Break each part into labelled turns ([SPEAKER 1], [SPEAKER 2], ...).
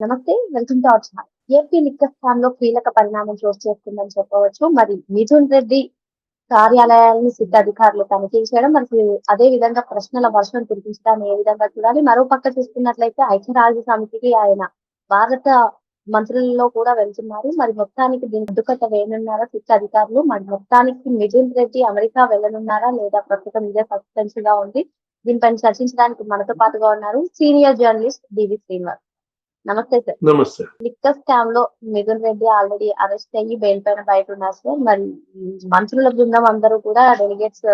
[SPEAKER 1] నమస్తే welcome to our channel. AP లిక్కర్లో కీలక పరిణామం చోటు చేసుకుందని చెప్పవచ్చు. మరి మిథున్ రెడ్డి కార్యాలయాన్ని సిద్ధ అధికారులు తనిఖీ చేయడం మరి అదే విధంగా ప్రశ్నల వర్షం కురిపించడాన్ని ఏ విధంగా చూడాలి? మరో పక్క చూసుకున్నట్లయితే ఐక్యరాజ్య సమితికి ఆయన భారత మంత్రులలో కూడా వెళ్తున్నారు. మరి మొత్తానికి దీని అడ్డుకట్ట వేయనున్నారా సిద్ధ అధికారులు? మరి మొత్తానికి మిథున్ రెడ్డి అమెరికా వెళ్ళనున్నారా లేదా ప్రస్తుతం ఇదే సస్పెన్స్గా ఉంది? దీనిపైన చర్చించడానికి మనతో పాటుగా ఉన్నారు సీనియర్ జర్నలిస్ట్ డివి శ్రీనివాస్. నమస్తే సార్.
[SPEAKER 2] నమస్తే.
[SPEAKER 1] లిక్కర్ స్కామ్లో మిథున్ రెడ్డి ఆల్రెడీ అరెస్ట్ అయ్యి బెయిల్ పైన బయట ఉన్నారు సార్. మరి మంత్రుల బృందం అందరూ కూడా డెలిగేట్స్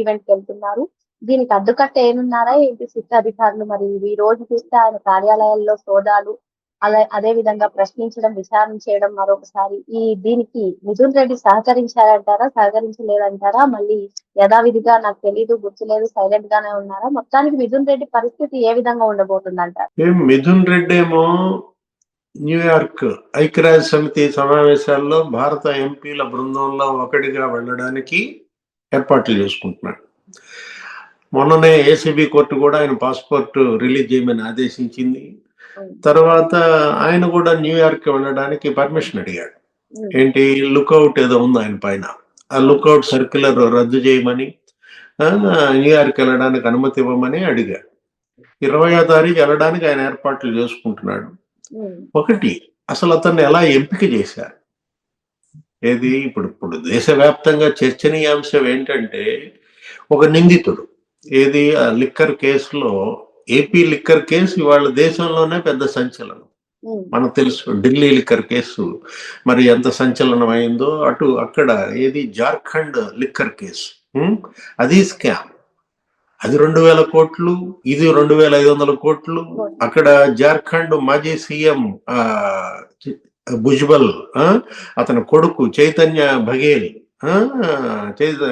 [SPEAKER 1] ఈవెంట్కి వెళ్తున్నారు. దీనికి అడ్డుకట్ట ఏనున్నారా ఏంటి సిట్ అధికారులు? మరి ఈ రోజు చూస్తే ఆయన కార్యాలయాల్లో సోదాలు అలా అదే విధంగా ప్రశ్నించడం విచారణ చేయడం మరొకసారి. ఈ దీనికి మిథున్ రెడ్డి సహకరించారంటారా సహకరించలేదంటారా? మళ్ళీ యథావిధిగా నాకు తెలీదు గుర్తులేదు సైలెంట్ గానే ఉన్నారా? మొత్తానికి మిథున్ రెడ్డి పరిస్థితి ఏ విధంగా ఉండబోతుందంటారు?
[SPEAKER 2] మిథున్ రెడ్డి ఏమో న్యూయార్క్ ఐక్యరాజ్య సమితి సమావేశాల్లో భారత ఎంపీల బృందంలో ఒకటిగా వెళ్ళడానికి ఏర్పాట్లు చేసుకుంటున్నాడు. మొన్ననే ఏసీబీ కోర్టు కూడా ఆయన పాస్పోర్ట్ రిలీజ్ చేయమని ఆదేశించింది. తర్వాత ఆయన కూడా న్యూయార్క్ వెళ్ళడానికి పర్మిషన్ అడిగాడు. ఏంటి లుక్అవుట్ ఏదో ఉంది ఆయన పైన. ఆ లుక్అవుట్ సర్క్యులర్ రద్దు చేయమని న్యూయార్క్ వెళ్ళడానికి అనుమతి ఇవ్వమని అడిగాడు. ఇరవయో తారీఖు వెళ్ళడానికి ఆయన ఏర్పాట్లు చేసుకుంటున్నాడు. ఒకటి అసలు అతన్ని ఎలా ఎంపిక చేశారు? ఏది? ఇప్పుడు ఇప్పుడు దేశవ్యాప్తంగా చర్చనీయాంశం ఏంటంటే ఒక నిందితుడు. ఏది? ఆ లిక్కర్ కేసులో ఏపీ లిక్కర్ కేసు ఇవాళ దేశంలోనే పెద్ద సంచలనం. మనకు తెలుసు ఢిల్లీ లిక్కర్ కేసు. మరి ఎంత సంచలనం అయిందో అటు అక్కడ ఏది? Jharkhand liquor case? అది స్కామ్. అది రెండు వేల కోట్లు ఇది రెండు వేల ఐదు వందల కోట్లు. అక్కడ జార్ఖండ్ మాజీ సీఎం భుజ్బల్ అతని కొడుకు చైతన్య బఘేల్ చైత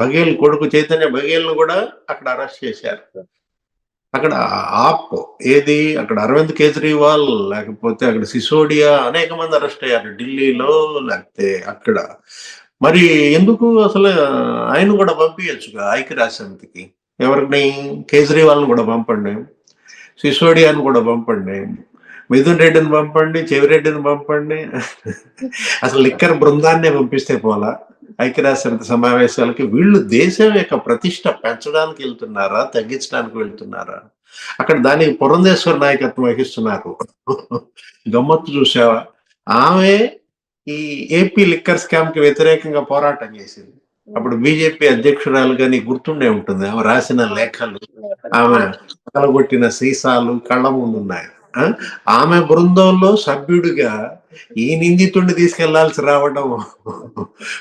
[SPEAKER 2] బఘేల్ కొడుకు చైతన్య బఘేల్ను కూడా అక్కడ అరెస్ట్ చేశారు. అక్కడ ఆప్ ఏది? అక్కడ అరవింద్ కేజ్రీవాల్ లేకపోతే అక్కడ సిసోడియా అనేక మంది అరెస్ట్ అయ్యారు ఢిల్లీలో లేకపోతే అక్కడ. మరి ఎందుకు అసలు ఆయన కూడా పంపించచ్చుగా ఐక్యరాజ్య సమితికి ఎవరిని? కేజ్రీవాల్ని కూడా పంపండి. సిసోడియాని కూడా పంపండి. మిథున్ రెడ్డిని పంపండి చెవిరెడ్డిని పంపండి. అసలు లిక్కర్ బృందాన్నే పంపిస్తే పోలా? ఐక్యరాజ్య సమితి సమావేశాలకి వీళ్ళు దేశం యొక్క ప్రతిష్ట పెంచడానికి వెళ్తున్నారా తగ్గించడానికి వెళ్తున్నారా? అక్కడ దానికి పురంధేశ్వర నాయకత్వం వహిస్తున్నారు. గమ్మత్తు చూసావా ఆమె ఈ ఏపీ లిక్కర్ స్కామ్కి వ్యతిరేకంగా పోరాటం చేసింది. అప్పుడు బీజేపీ అధ్యక్షురాలుగా నీకు గుర్తుండే ఉంటుంది. ఆమె రాసిన లేఖలు ఆమె పగలగొట్టిన సీసాలు కళ్ళ ముందు ఉన్నాయి? ఆమె బృందంలో సభ్యుడిగా ఈ నిందితుడిని తీసుకెళ్ళాల్సి రావడం.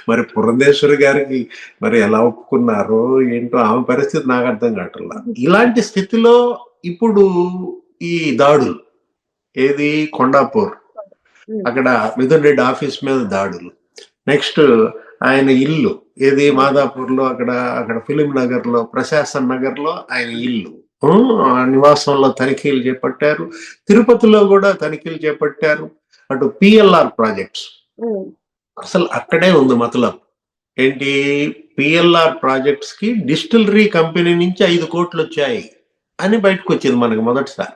[SPEAKER 2] మరి పురంధేశ్వరి గారికి మరి ఎలా ఒప్పుకున్నారో ఏంటో ఆమె పరిస్థితి నాకు అర్థం కావట్లా. ఇలాంటి స్థితిలో ఇప్పుడు ఈ దాడులు ఏది? కొండాపూర్. అక్కడ మిథున్ రెడ్డి ఆఫీస్ మీద దాడులు. నెక్స్ట్ ఆయన ఇల్లు ఏది? మాదాపూర్లో అక్కడ అక్కడ ఫిలిం నగర్లో ప్రశాసన్ నగర్లో ఆయన ఇల్లు. నివాసంలో తనిఖీలు చేపట్టారు. తిరుపతిలో కూడా తనిఖీలు చేపట్టారు. అటు పిఎల్ఆర్ ప్రాజెక్ట్స్ అసలు అక్కడే ఉంది మతలబ్. ఏంటి? పిఎల్ఆర్ ప్రాజెక్ట్స్కి డిస్టిలరీ కంపెనీ నుంచి ఐదు కోట్లు వచ్చాయి అని బయటకు వచ్చింది మనకి మొదటిసారి.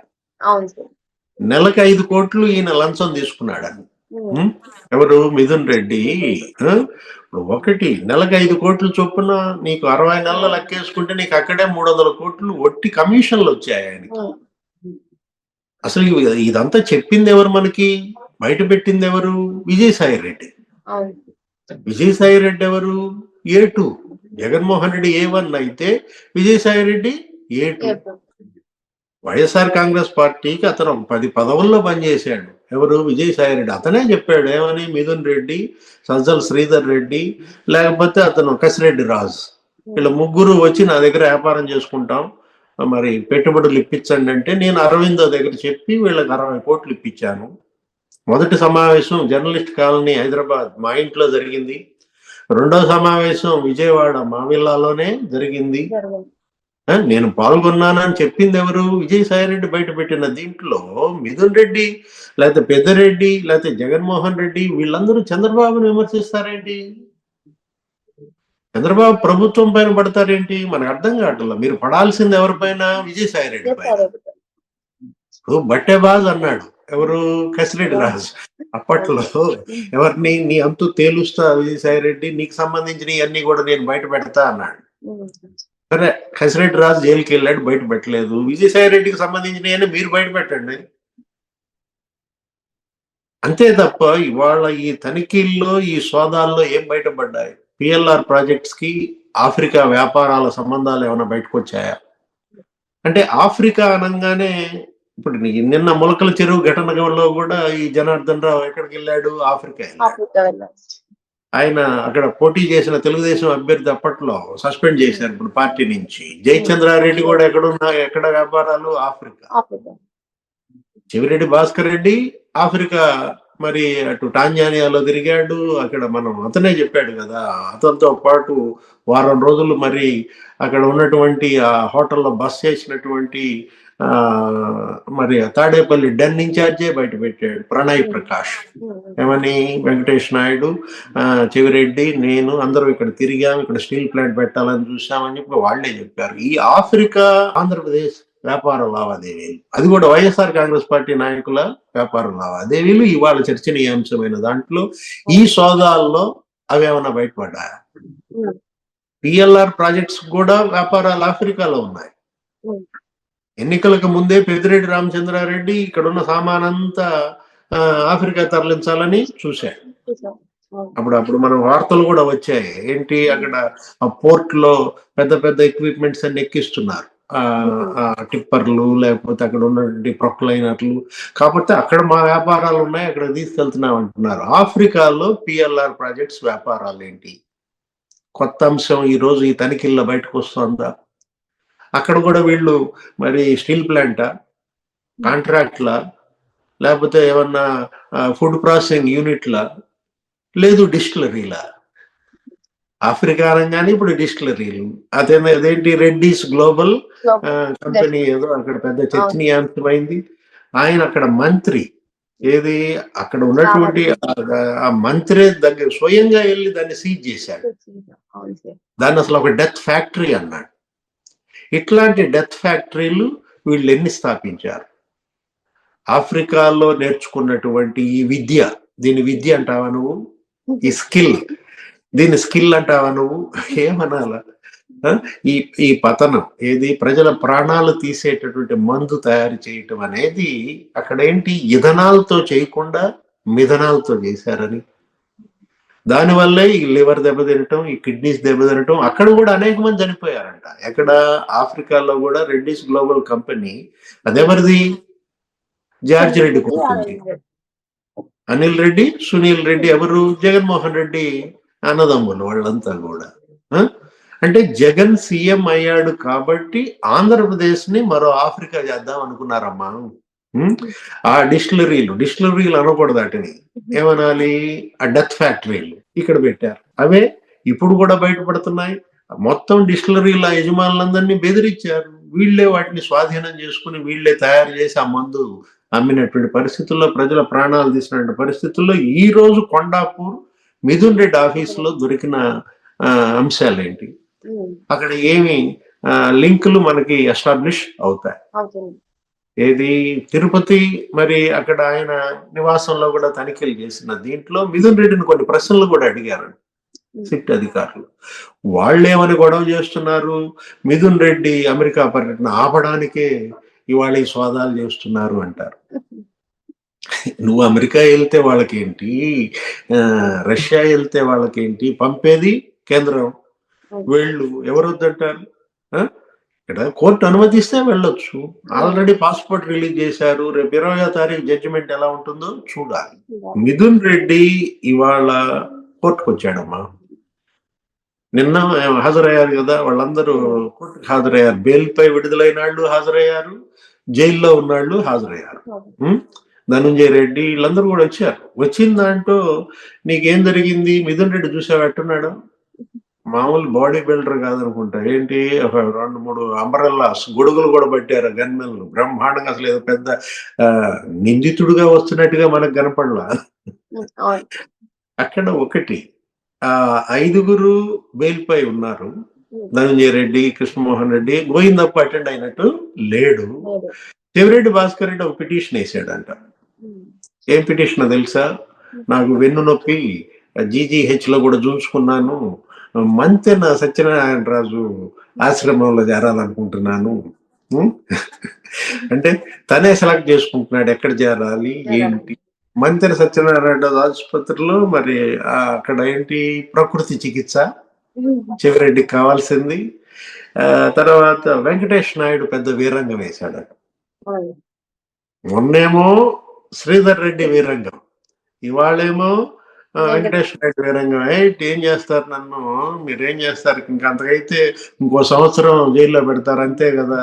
[SPEAKER 2] నెలకు ఐదు కోట్లు ఈయన లంచం తీసుకున్నాడని
[SPEAKER 1] ఉమ్,
[SPEAKER 2] ఉం? ఎవరు? మిథున్ రెడ్డి. ఒకటి నెలకు ఐదు కోట్లు చొప్పున నీకు అరవై నెలలు లెక్కేసుకుంటే నీకు అక్కడే మూడు వందల కోట్లు ఒట్టి కమిషన్లు వచ్చాయి ఆయనకి. అసలు ఇదంతా చెప్పింది ఎవరు మనకి? బయట పెట్టింది ఎవరు విజయసాయి రెడ్డి. విజయసాయి రెడ్డి ఎవరు? A two. Jaganmohan Reddy A one అయితే విజయసాయి రెడ్డి ఏ టూ. వైఎస్ఆర్ కాంగ్రెస్ పార్టీకి అతను పది పదవుల్లో పనిచేశాడు. ఎవరు? విజయసాయి రెడ్డి. అతనే చెప్పాడు ఏమని? మిథున్ రెడ్డి సజ్జల శ్రీధర్ రెడ్డి లేకపోతే అతను కసిరెడ్డి రాజు. వీళ్ళ ముగ్గురు వచ్చి నా దగ్గర వ్యాపారం చేసుకుంటాం. మరి పెట్టుబడులు ఇప్పించండి అంటే నేను అరవిందో దగ్గర చెప్పి వీళ్ళకి అరవై కోట్లు ఇప్పించాను. మొదటి సమావేశం జర్నలిస్ట్ కాలనీ హైదరాబాద్ మా ఇంట్లో జరిగింది. రెండో సమావేశం విజయవాడ మా విల్లాలోనే జరిగింది. నేను పాల్గొన్నానని చెప్పింది ఎవరు? విజయసాయి రెడ్డి బయట పెట్టిన దీంట్లో మిథున్ రెడ్డి లేకపోతే పెద్దరెడ్డి లేకపోతే జగన్మోహన్ రెడ్డి వీళ్ళందరూ చంద్రబాబును విమర్శిస్తారేంటి? చంద్రబాబు ప్రభుత్వం పైన పడతారేంటి? మనకు అర్థం కావట్లేదు మీరు పడాల్సింది ఎవరిపైన? విజయసాయి రెడ్డి పైన. బట్టేబాజ్ అన్నాడు. ఎవరు? కసిరెడ్డి రాజు. అప్పట్లో ఎవరిని నీ అంతు తేలుస్తా విజయసాయి రెడ్డి నీకు సంబంధించిన అన్ని కూడా నేను బయట పెడతా అన్నాడు. సరే కసిరెడ్డి రాజు జైలుకి వెళ్ళాడు బయట పెట్టలేదు. విజయసాయి రెడ్డికి సంబంధించిన మీరు బయట పెట్టండి. అంతే తప్ప ఇవాళ ఈ తనిఖీల్లో ఈ సోదాల్లో ఏం బయటపడ్డాయి? పిఎల్ఆర్ ప్రాజెక్ట్స్కి ఆఫ్రికా వ్యాపారాల సంబంధాలు ఏమైనా బయటకు వచ్చాయా? అంటే ఆఫ్రికా అనగానే ఇప్పుడు నిన్న మొలకల చెరువు ఘటనలో కూడా ఈ జనార్దన్ రావు ఎక్కడికి వెళ్ళాడు? ఆఫ్రికా ఆయన అక్కడ పోటీ చేసిన తెలుగుదేశం అభ్యర్థి అప్పట్లో సస్పెండ్ చేశారు ఇప్పుడు పార్టీ నుంచి. జయచంద్రారెడ్డి కూడా ఎక్కడున్నా ఎక్కడ వ్యాపారాలు? ఆఫ్రికా. చెవిరెడ్డి భాస్కర్ రెడ్డి ఆఫ్రికా మరి అటు టాంజానియాలో తిరిగాడు. అక్కడ మనం అతనే చెప్పాడు కదా అతనితో పాటు వారం రోజులు మరి అక్కడ ఉన్నటువంటి ఆ హోటల్లో బస్ చేసినటువంటి మరి తాడేపల్లి డెన్ ఇన్ఛార్జే బయట పెట్టాడు ప్రణయ్ ప్రకాష్. ఏమని? వెంకటేష్ నాయుడు చెవిరెడ్డి నేను అందరూ ఇక్కడ తిరిగాం ఇక్కడ స్టీల్ ప్లాంట్ పెట్టాలని చూసామని చెప్పి వాళ్ళే చెప్పారు. ఈ ఆఫ్రికా ఆంధ్రప్రదేశ్ వ్యాపార లావాదేవీలు. అది కూడా వైఎస్ఆర్ కాంగ్రెస్ పార్టీ నాయకుల వ్యాపార లావాదేవీలు. ఇవాళ చర్చనీయాంశమైన దాంట్లో ఈ సోదాల్లో అవి ఏమైనా బయటపడ్డాయా. పిఎల్ఆర్ ప్రాజెక్ట్స్ కూడా వ్యాపారాలు ఆఫ్రికాలో ఉన్నాయి. ఎన్నికలకు ముందే పెద్దిరెడ్డి రామచంద్రారెడ్డి ఇక్కడ ఉన్న సామానంతా ఆఫ్రికా తరలించాలని చూశాడు అప్పుడు అప్పుడు మనం వార్తలు కూడా వచ్చాయి. ఏంటి అక్కడ ఆ పోర్ట్లో పెద్ద పెద్ద ఎక్విప్మెంట్స్ అన్ని ఎక్కిస్తున్నారు. ఆ టిప్పర్లు లేకపోతే అక్కడ ఉన్నటువంటి ప్రొక్లైనర్లు. కాకపోతే అక్కడ మా వ్యాపారాలు ఉన్నాయి అక్కడ తీసుకెళ్తున్నాం అంటున్నారు. ఆఫ్రికాలో పిఎల్ఆర్ ప్రాజెక్ట్స్ వ్యాపారాలు ఏంటి? కొత్త అంశం ఈ రోజు ఈ తనిఖీల్లో బయటకు వస్తుందా? అక్కడ కూడా వీళ్ళు మరి స్టీల్ ప్లాంటా? కాంట్రాక్ట్లా? లేకపోతే ఏమన్నా ఫుడ్ ప్రాసెసింగ్ యూనిట్లా? లేదు డిస్టిలరీలా? ఆఫ్రికా అనగానే ఇప్పుడు డిస్టిలరీలు. అదే అదేంటి రెడ్డిస్ గ్లోబల్. కంపెనీ ఏదో అక్కడ పెద్ద చర్చనీయాంశమైంది. ఆయన అక్కడ మంత్రి. ఏది? అక్కడ ఉన్నటువంటి ఆ- మంత్రి దగ్గర స్వయంగా వెళ్ళి దాన్ని సీజ్ చేశాడు. దాన్ని అసలు ఒక డెత్ ఫ్యాక్టరీ అన్నాడు. ఇట్లాంటి డెత్ ఫ్యాక్టరీలు వీళ్ళు ఎన్ని స్థాపించారు? ఆఫ్రికాలో నేర్చుకున్నటువంటి ఈ విద్య దీని విద్య అంటావా నువ్వు? ఈ స్కిల్ దీని స్కిల్ అంటావా నువ్వు? ఏమనాలా? ఆ? ఈ ఈ పతనం ఏది? ప్రజల ప్రాణాలు తీసేటటువంటి మందు తయారు చేయటం అనేది అక్కడ ఏంటి? ఇథనాలతో చేయకుండా మిథనాలతో చేశారని. దానివల్లే ఈ లివర్ దెబ్బతినటం ఈ కిడ్నీస్ దెబ్బతినటం అక్కడ కూడా అనేక మంది చనిపోయారంట. ఎక్కడ ఆఫ్రికాలో కూడా రెడ్డిస్ గ్లోబల్ కంపెనీ అదెవరిది జార్జ్ రెడ్డి కొడుకుంది అనిల్ రెడ్డి. సునీల్ రెడ్డి ఎవరు? జగన్మోహన్ రెడ్డి అన్నదమ్ములు వాళ్ళంతా కూడా? అంటే జగన్ సీఎం అయ్యాడు కాబట్టి ఆంధ్రప్రదేశ్ని మరో ఆఫ్రికా చేద్దాం అనుకున్నారమ్మా? ఆ డిస్టిలరీలు డిస్టిలరీలు అనకూడదు వాటిని. ఏమనాలి? ఆ డెత్ ఫ్యాక్టరీలు ఇక్కడ పెట్టారు. అవే ఇప్పుడు కూడా బయటపడుతున్నాయి. మొత్తం డిస్టిలరీల యజమానులందరినీ బెదిరించారు. వీళ్ళే వాటిని స్వాధీనం చేసుకుని వీళ్ళే తయారు చేసి ఆ మందు అమ్మినటువంటి పరిస్థితుల్లో ప్రజల ప్రాణాలు తీసినటువంటి పరిస్థితుల్లో ఈ రోజు కొండాపూర్ మిథున్ రెడ్డి ఆఫీసులో దొరికిన అంశాలు ఏంటి
[SPEAKER 1] ఉమ్.
[SPEAKER 2] అక్కడ ఏమి లింకులు మనకి ఎస్టాబ్లిష్ అవుతాయి. ఏది? తిరుపతి మరి అక్కడ ఆయన నివాసంలో కూడా తనిఖీలు చేసిన దీంట్లో మిథున్ రెడ్డిని కొన్ని ప్రశ్నలు కూడా అడిగారు. సిట్ అధికారులు. వాళ్ళేమని గొడవ చేస్తున్నారు? మిథున్ రెడ్డి అమెరికా పర్యటన ఆపడానికే ఇవాళ ఈ సోదాలు చేస్తున్నారు అంటారు. నువ్వు అమెరికా వెళ్తే వాళ్ళకేంటి? రష్యా వెళ్తే వాళ్ళకేంటి? పంపేది కేంద్రం. వీళ్ళు. ఎవరు వద్దంటారు ఆ? ఇక్కడ కోర్టు అనుమతిస్తే వెళ్ళొచ్చు. ఆల్రెడీ పాస్పోర్ట్ రిలీజ్ చేశారు. రేపు ఇరవయో తారీఖు జడ్జిమెంట్ ఎలా ఉంటుందో చూడాలి. మిథున్ రెడ్డి ఇవాళ కోర్టుకు వచ్చాడమ్మా. నిన్న హాజరయ్యారు కదా వాళ్ళందరూ కోర్టుకు హాజరయ్యారు. బెయిల్ పై విడుదలైన వాళ్ళు హాజరయ్యారు జైల్లో ఉన్నాళ్ళు హాజరయ్యారు? ధనుంజయ రెడ్డి వీళ్ళందరూ కూడా వచ్చారు. వచ్చిన దాంట్లో నీకేం జరిగింది? మిథున్ రెడ్డి చూసావు? ఎట్టున్నాడు? మామూలు బాడీ బిల్డర్ కాదనుకుంటా. ఏంటి? ఒక రెండు మూడు అంబరల్లాస్ గొడుగులు కూడా పట్టారు గన్మెన్లు. బ్రహ్మాండంగా అసలు ఏదో పెద్ద నిందితుడుగా వస్తున్నట్టుగా మనకు కనపడలా. అక్కడ ఒకటి ఆ ఐదుగురు బెయిల్ పై ఉన్నారు ధనంజయ రెడ్డి కృష్ణమోహన్ రెడ్డి గోవిందప్ప అటెండ్ అయినట్టు లేడు.
[SPEAKER 1] లేదు
[SPEAKER 2] చెవిరెడ్డి భాస్కర్ రెడ్డి ఒక పిటిషన్ వేసాడంట. ఏం పిటిషన్ తెలుసా? నాకు వెన్ను నొప్పి జీజీహెచ్లో కూడా చూసుకున్నాను. మంతెన సత్యనారాయణ రాజు ఆశ్రమంలో చేరాలనుకుంటున్నాను? అంటే తనే సెలెక్ట్ చేసుకుంటున్నాడు ఎక్కడ చేరాలి ఏంటి? మంతెన సత్యనారాయణ రాజు ఆసుపత్రిలో మరి అక్కడ ఏంటి? ప్రకృతి చికిత్స చెవిరెడ్డికి కావాల్సింది. ఆ, తర్వాత వెంకటేష్ నాయుడు పెద్ద వీరంగం వేశాడట. మొన్నేమో శ్రీధర్ రెడ్డి వీరంగం. ఇవాళేమో వెంకటేష్ నాయుడు వీరంగం ఏంటి ఏం చేస్తారు నన్ను? మీరేం చేస్తారు? ఇంకా అంతకైతే ఇంకో సంవత్సరం జైల్లో పెడతారు అంతే కదా?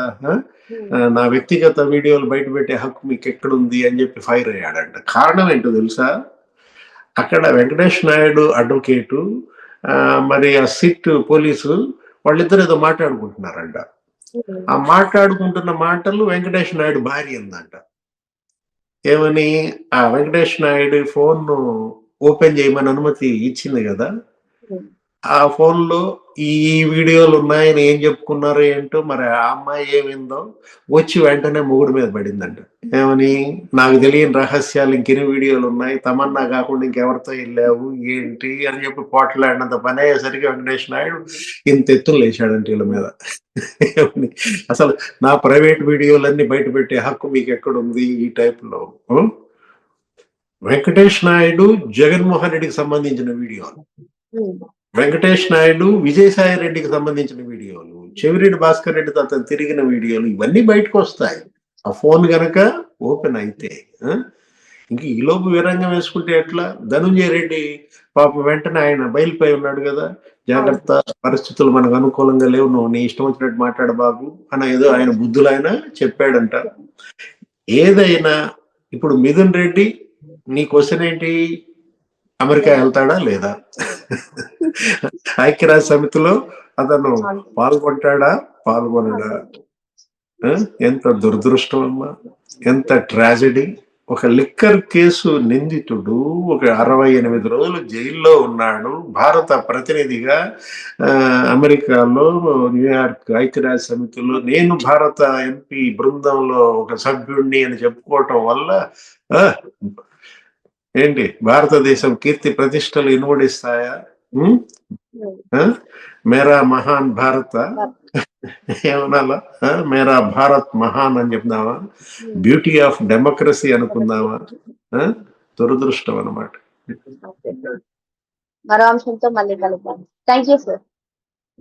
[SPEAKER 2] ఆ, నా వ్యక్తిగత వీడియోలు బయట పెట్టే హక్కు మీకు ఎక్కడుంది అని చెప్పి ఫైర్ అయ్యాడంట. కారణం ఏంటో తెలుసా? అక్కడ వెంకటేష్ నాయుడు అడ్వకేటు మరి ఆ సిట్ పోలీసు వాళ్ళిద్దరు ఏదో మాట్లాడుకుంటున్నారంట. ఆ మాట్లాడుకుంటున్న మాటలు వెంకటేష్ నాయుడు భార్య ఉందంట ఏమని? ఆ వెంకటేష్ నాయుడు ఫోన్ ఓపెన్ చేయమని అనుమతి ఇచ్చింది కదా. ఆ ఫోన్లో ఈ వీడియోలు ఉన్నాయని ఏం చెప్పుకున్నారో ఏంటో మరి ఆ అమ్మాయి ఏమిందో వచ్చి వెంటనే మొగుడు మీద పడిందంట. ఏమని? నాకు తెలియని రహస్యాలు ఇంకెన్ని వీడియోలు ఉన్నాయి. తమన్నా కాకుండా ఇంకెవరితో వెళ్ళావు? ఏంటి? అని చెప్పి పోట్లాడినంత పని అయ్యేసరికి వెంకటేష్ నాయుడు ఇంత ఎత్తులు లేచాడంట వీళ్ళ మీద. ఏమని? అసలు నా ప్రైవేట్ వీడియోలన్నీ బయట పెట్టే హక్కు మీకు ఎక్కడుంది ఈ టైప్లో ఉం? వెంకటేష్ నాయుడు జగన్మోహన్ రెడ్డికి సంబంధించిన వీడియోలు. వెంకటేష్ నాయుడు విజయసాయి రెడ్డికి సంబంధించిన వీడియోలు. చెవిరెడ్డి భాస్కర్ రెడ్డితో అతను తిరిగిన వీడియోలు ఇవన్నీ బయటకు వస్తాయి. ఆ ఫోన్ గనక ఓపెన్ అయితే ఆ? ఇంక ఈ లోపు విరంగం వేసుకుంటే ఎట్లా? ధనుంజయ రెడ్డి పాపం వెంటనే ఆయన బయలుపోయి ఉన్నాడు కదా. జాగ్రత్త పరిస్థితులు మనకు అనుకూలంగా లేవు. నువ్వు నీ ఇష్టం వచ్చినట్టు మాట్లాడ బాబు అని ఏదో ఆయన బుద్ధులు ఆయన చెప్పాడంట. ఏదైనా ఇప్పుడు మిథున్ రెడ్డి నీ క్వశ్చన్ ఏంటి? అమెరికా వెళ్తాడా లేదా? ఐక్యరాజ్య సమితిలో అతను పాల్గొంటాడా? పాల్గొనడా? ఎంత దురదృష్టం అమ్మా. ఎంత ట్రాజడీ ఒక లిక్కర్ కేసు నిందితుడు ఒక అరవై ఎనిమిది రోజులు జైల్లో ఉన్నాడు. భారత ప్రతినిధిగా ఆ, అమెరికాలో న్యూయార్క్ ఐక్యరాజ్య సమితిలో నేను భారత ఎంపీ బృందంలో ఒక సభ్యుడిని అని చెప్పుకోవటం వల్ల ఏంటి? భారతదేశం కీర్తి ప్రతిష్టలు ఇనుమడిస్తాయా? ఆ? మేరా మహాన్ భారత ఏమనాలా? మేరా భారత్ మహాన్ అని చెప్దామా బ్యూటీ ఆఫ్ డెమోక్రసీ అనుకుందామా? దురదృష్టం అన్నమాట.
[SPEAKER 1] మరో అంశంతో మళ్ళీ కలుద్దాం. థ్యాంక్ యూ సార్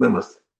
[SPEAKER 2] నమస్తే.